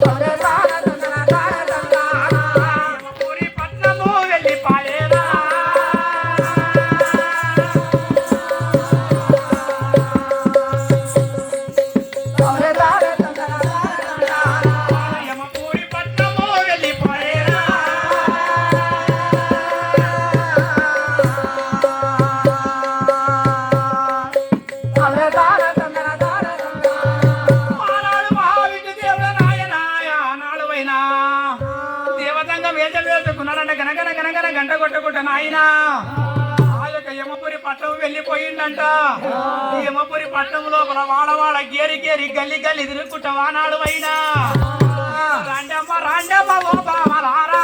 యమపురి దేవతంగా వేషం వేసుకున్నాడంట గనగన గనగన గంట కొట్టకుంట నాయన ఆ యొక్క యమపురి పట్టణం వెళ్ళిపోయిందంట. యమపురి పట్టణం లోపల వాడవాడ గేరి గేరి గల్లి గల్లి తిరుగుకుంటా వానాడు అయినా. రాండమ్మ రాండమ్మ ఓ బామలారా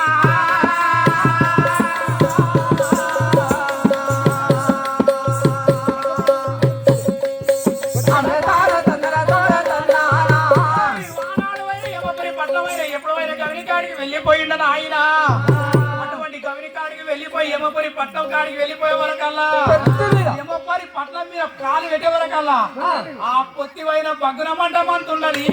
అటువంటి గవినికాడికి వెళ్ళిపోయి యమపురి పట్నం కాడికి వెళ్ళిపోయే వరకల్లా యమపురి పట్నం మీద కాలు పెట్టే వరకల్లా ఆ. పొత్తివైన బగ్గున మంటమంతున్నది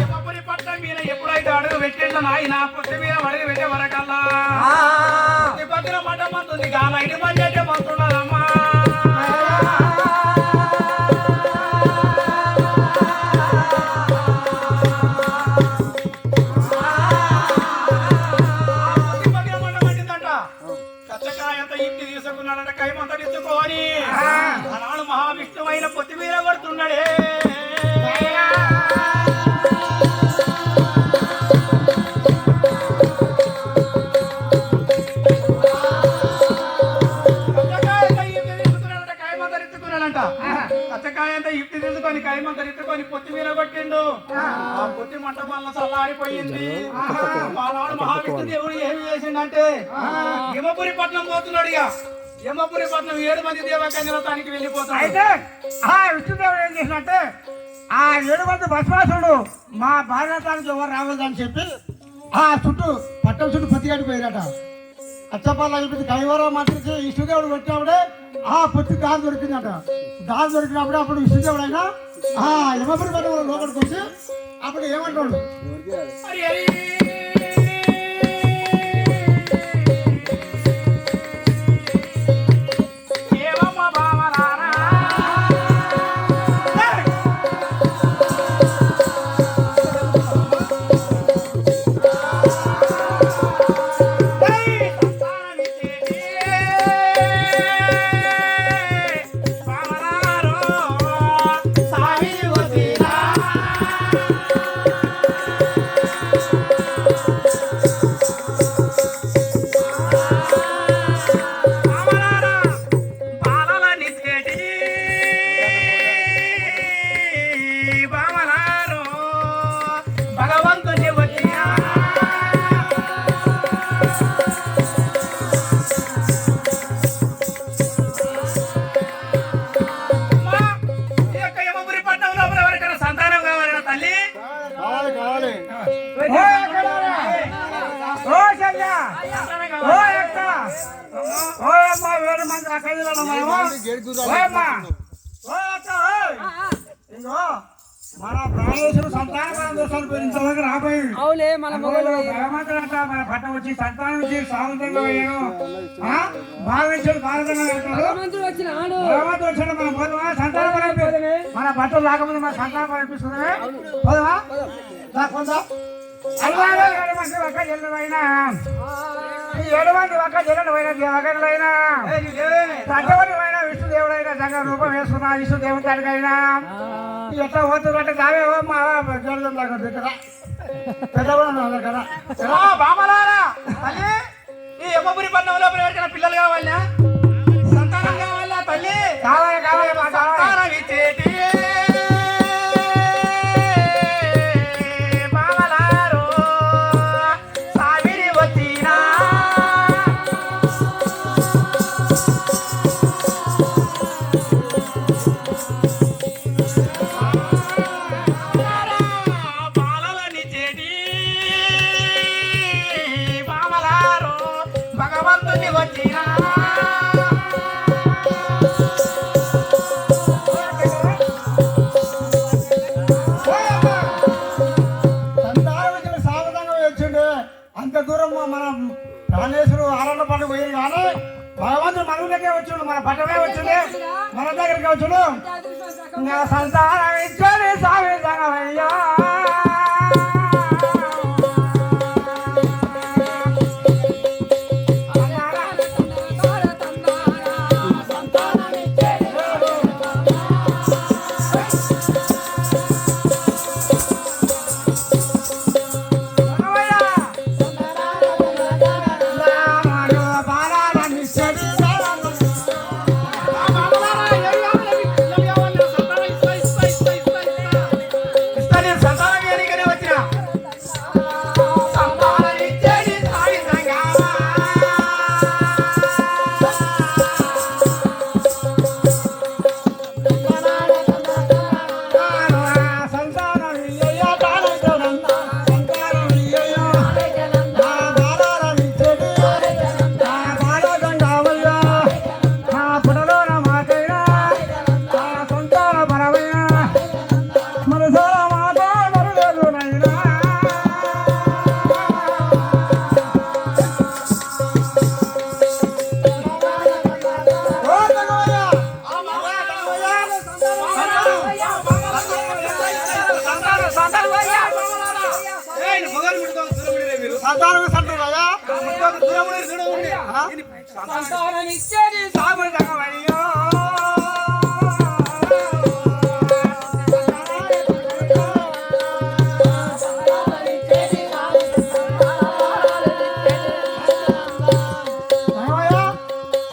యమపురి పట్నం మీద ఎప్పుడైతే అడుగు పెట్టిండో నాయన పొత్తి మీద అడుగు పెట్టే వరకల్లా బగ్గున మంటమంతుంది గాల ఇటు మంటే కొట్టిండు ఆ పొత్తి మంట వల్ల చల్లారిపోయింది. ఆనాడు మహావిష్ణు దేవుడు ఏమి చేసిండంటే యమపురి పట్నం పోతున్నాడు ఇక. యమపురి పట్నం ఏడు మంది దేవకన్యల తానికి వెళ్ళిపోతాడు అయితే ఆ విష్ణుదేవుడు ఏం చేసినట్టే ఆ ఏడు మంది భస్మాసుడు మా భారతానికి ఎవరు రావద్దని చెప్పి ఆ చుట్టూ పట్టం చుట్టూ పత్తిగడ్డి పోయారట అచ్చపాల అయిపోయింది కైవరం మంత్రి విష్ణుదేవుడు పెట్టినప్పుడే ఆ పొత్తి దాని దొరికిందంట. దాని దొరికినప్పుడు అప్పుడు విష్ణుదేవుడు అయినా ఆ యమపురి పట్టణంలో లోపలికి వచ్చి అప్పుడు ఏమంటాడు? వేరే మంది. ఇంకో మన ప్రాణేశ్వరు సంతానం దోషాలు పెరించడానికి రాబోయి అవులే మన మొగలు భగవంతుడంట మన పట్ట వచ్చి సంతానం ఇచ్చి సాగుతంగా వేయను భావించాడు భారతంగా వెళ్తాడు భగవంతుడు వచ్చిన ఆడు. భగవంతుడు వచ్చాడు మన పోదామా సంతానం పడిపి మన బట్టలు రాకముందు మన సంతానం పడిపిస్తుంది పోదామా? దా, పోదా. అల్వాడే ఏడు మంది ఒక్క జల్లువైనా ఈ ఏడు మంది ఒక్క జల్లువైన దేవగరులైనా ఏయ్, నీ దేవుడే. సత్యవతివైన విష్ణుదేవుడైన సంగ రూపం వేసుకున్న విష్ణుదేవుని తాడికైనా ఎట్లా పోతుందంటే దావే మా లాగా దగ్గర పెద్దవాడు దగ్గర ఆ, బామలారా. తల్లి ఈ యమపురి పట్టణం లోపల ఎవరికైనా పిల్లలు కావాలనా? సంతానం కావాలా తల్లి? కావాలి కావాలి కావాలి. సంతానం ఇచ్చేటి God are as good.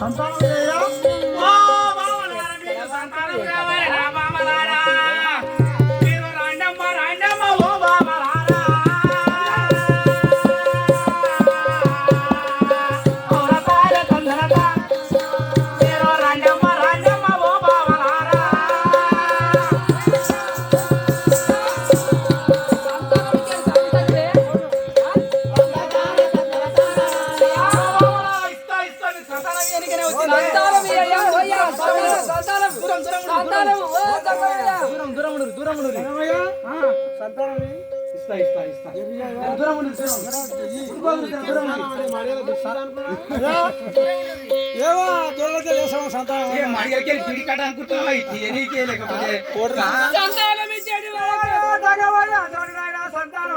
I'm sorry. ఏవో దొరలకే లేసాము సంతానం మడిగలకి పిడి కట్టాలనుకుంటున్నావా ఇది నీకే లేకపోతే సంతానం ఇచ్చేది సంతానం సంతానం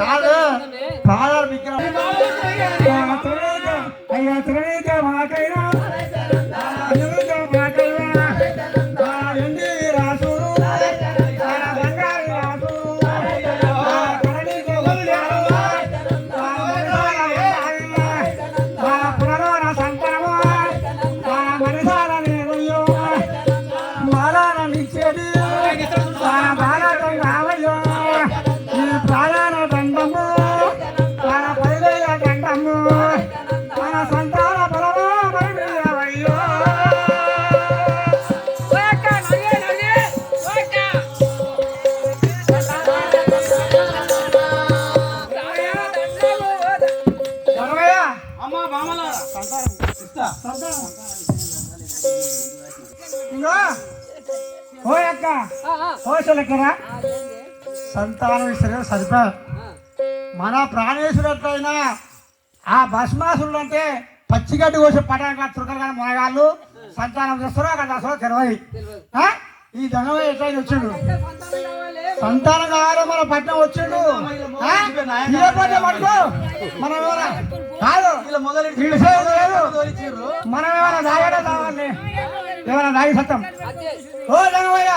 拿着 ఓ అక్క. సంతానం ఇస్తారు సరిపా. మన ప్రాణేశ్వరట్లయినా ఆ భస్మాసుడు అంటే పచ్చిగడ్డి కోసి పటాకా చురకలు కానీ మనగాళ్ళు సంతానం చేస్తారో అక్కడ అసలు తెలియదు ఈ జనం ఎట్లయినా వచ్చాడు. సంతానం కావాలి. మన పట్నం వచ్చాడు. పట్టుకో మనం కాదు. మనం ఏమైనా దాగడా కావాలి. ఏమైనా దాగి సత్తం ఓ దంగమయ్య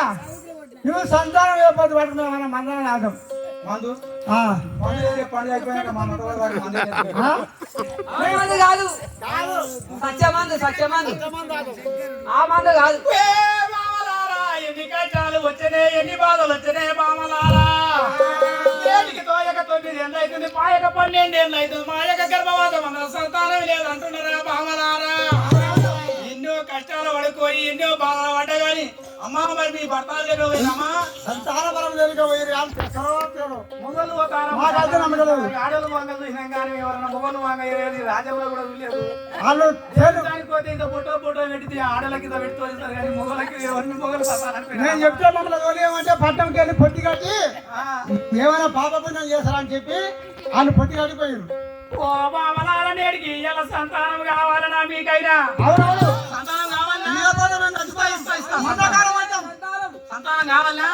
నువ్వు సంతానం లేకపోతే పట్టుకున్నావు మనం మందరం రాదాం మందు? ఆ. మందు కాదు. సత్య మందు సత్య మందు. ఆ మందు కాదు. ఎన్ని కష్టాలు వచ్చినాయి ఎన్ని బాధలు వచ్చినాయి బామలారా తోయక తొమ్మిది అవుతుంది పాయక పన్నెండు ఏళ్ళు అవుతుంది మా యొక్క గర్భవాసం అందరూ సంతానం లేదంటున్నారా? అమ్మా మరి మీ భర్తలు లేకపోయినమ్మా. ఆడలు వంగలు కానీ ఎవరన్నా మొగలు కూడా దానికి పోతే ఇంత ఫోటో ఫోటో పెడితే ఆడలకి ఇంత పెడుతూ వస్తారు కానీ మొగలకి ఎవరిని మొగలు నేను చెప్తే మమ్మల్ని తోలేమంటే పట్టణంకి వెళ్ళి పొట్టి కట్టి ఏమైనా పాప పుణ్యం చేస్తారని చెప్పి వాళ్ళు పొట్టి కట్టిపోయారు ఓ నేడికి ఇలా సంతానం కావాలనా మీకైనా? అవునవును సంతానం కావాలనా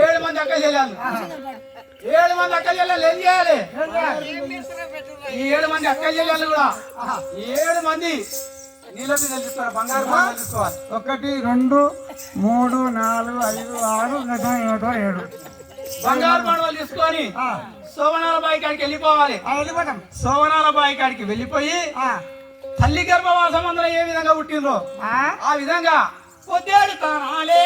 ఏడు మంది అక్క చెల్లెలు. ఏడు మంది అక్క చెల్లెలు. ఏం చేయాలి? ఈ ఏడు మంది అక్క చెల్లెలు కూడా. ఏడు మంది నీళ్ళ మీద తీసుకోవాలి బంగారు బాగా తీసుకోవాలి ఒకటి రెండు మూడు నాలుగు ఐదు ఆరు ఏడు ఏడు. బంగారు బాణాలు తీసుకొని సోమనాల బాయి కాడికి వెళ్ళిపోవాలి. వెళ్ళిపోతాం. సోమనాల బాయి కాడికి వెళ్ళిపోయి తల్లి గర్భవాసం అందరూ ఏ విధంగా పుట్టిండ్రో ఆ, ఆ విధంగా పొద్దేడు తానాలే.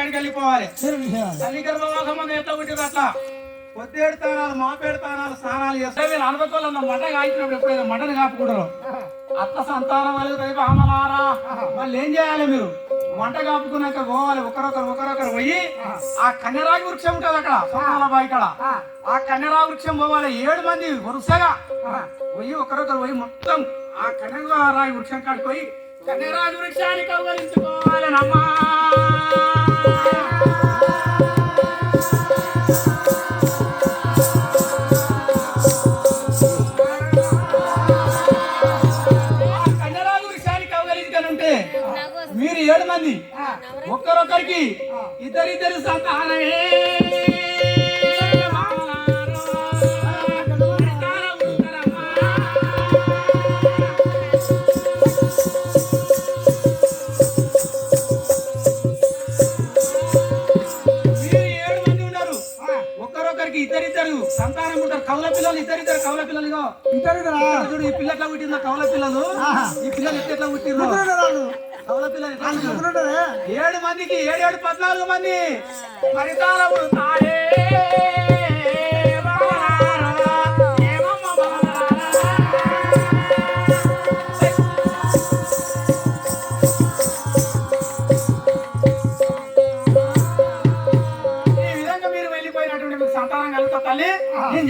కాడికి వెళ్ళిపోవాలి. తల్లి గర్భవాసం మంది ఎట్లా ఉంటుంది అట్లా? పొద్దేడు తానాలు మాపేడు తానాలు స్నానాలు చేస్తే మీరు అనుభవం మంట కాయించినప్పుడు ఎప్పుడైతే మంటను కాపుకుంటారు. అత్త సంతానం కలుగుతాయి అమలారా మళ్ళీ ఏం చేయాలి మీరు? మంట కాపుకున్నాక పోవాలి. ఒకరొకరు ఒకరొకరు పోయి ఆ కన్యరాగి వృక్షం ఉంటుంది అక్కడ సోనాల బాయి ఇక్కడ ఆ కన్యరాగి వృక్షం పోవాలి. ఏడు మంది వరుసగా పోయి ఒకరొకరు పోయి మొత్తం ఆ కన్యరాగి వృక్షం కాడికి పోయి కన్యరాగి వృక్షాన్ని కౌగలించుకోవాలనమ్మా కన్యరాజు మీరు ఏడు మంది ఒక్కరొక్కరికి ఇద్దరిద్దరు సంతానమే. కౌల పిల్లలు ఇద్దరిద్దరు కౌల పిల్లలుగా ఇద్దరు కదా. చూడు ఈ పిల్ల ఎట్లా పుట్టిందో కౌల పిల్లలు. ఈ పిల్లలు ఎట్లా ఎట్లా వాళ్ళు. కౌల పిల్లలు. ఏడు మందికి ఏడేడు పద్నాలుగు మంది ఫలితాల ఉడతారే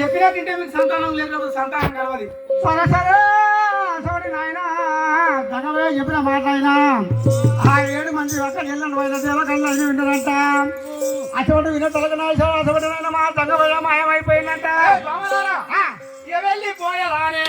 చెప్పినట్టుంటే మీకు సంతానం లేకపోతే సంతానం కలవది సరే సరే సోడి నాయన ధనవే చెప్పిన మాట ఆయన ఆ ఏడు మంది ఒక ఇళ్ళను పోయిన దేవకళ్ళు అయిన వింటారంట అటువంటి విన తొలగనాయసో అటువంటి మా తగ్గ మాయమైపోయిందంట వెళ్ళి పోయరానే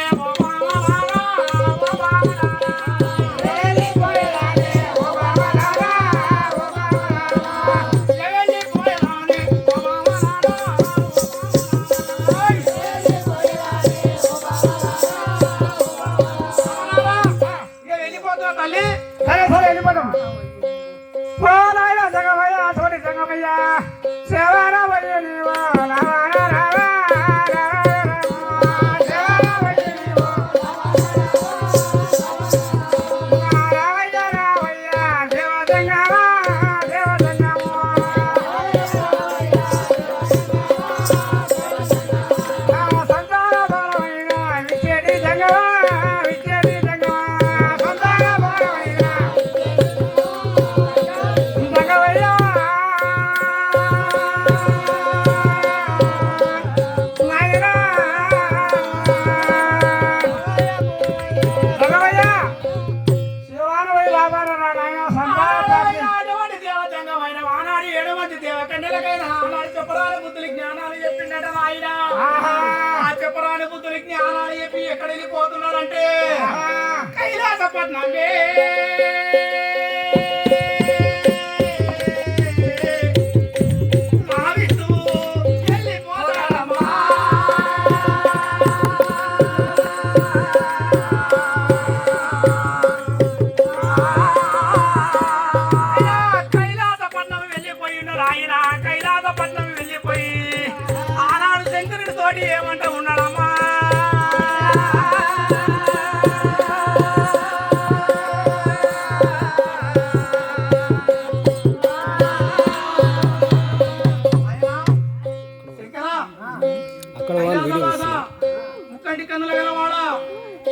not Padmame.